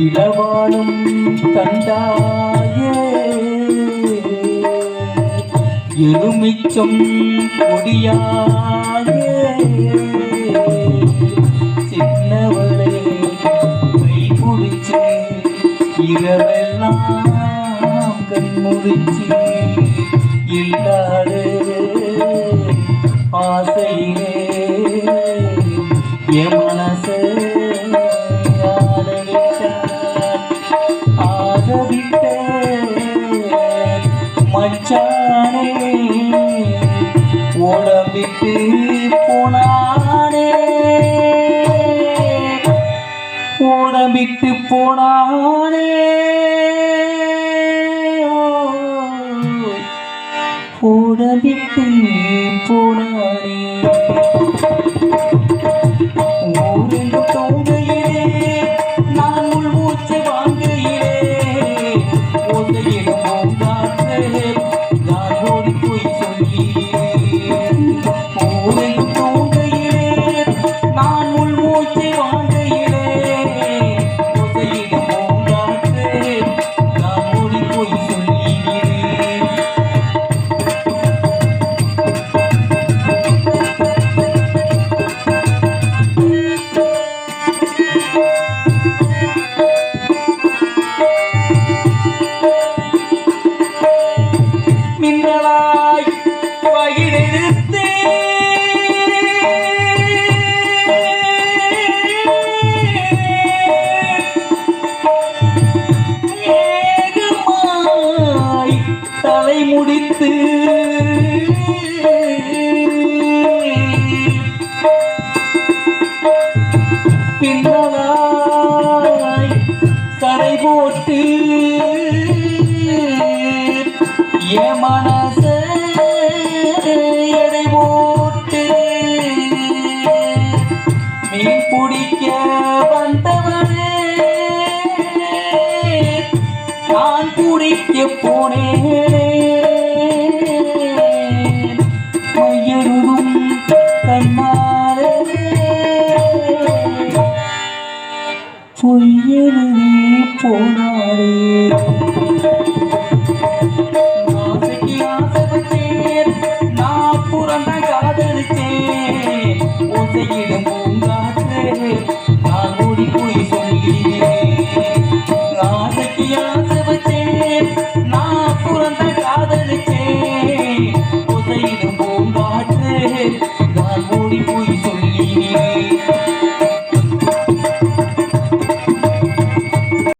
மணவாளும் தந்தாயே. எலுமிச்சம் கொடியாயே. சின்னவளே கை பிடிச்சு இரவெல்லாம் கண் முடிச்சு இல்லாத ஓடவிட்டு போனானே. ஓடவிட்டு போனானே. ஓடவிட்டு போனானே. தலை முடித்து பின்னலாய் தரை போட்டு ஏமான நான் பிடிக்க போனேன் மையருதும் கண்ணாரே பொய்யெழுதி போனாரே காதலிச்சேன். ஓசையிடும் பூங்காற்றே, நான் ஓடி போய் காதலிச்சேன். ஓசையிடும் பூங்காற்றே, நான் ஓடி போய்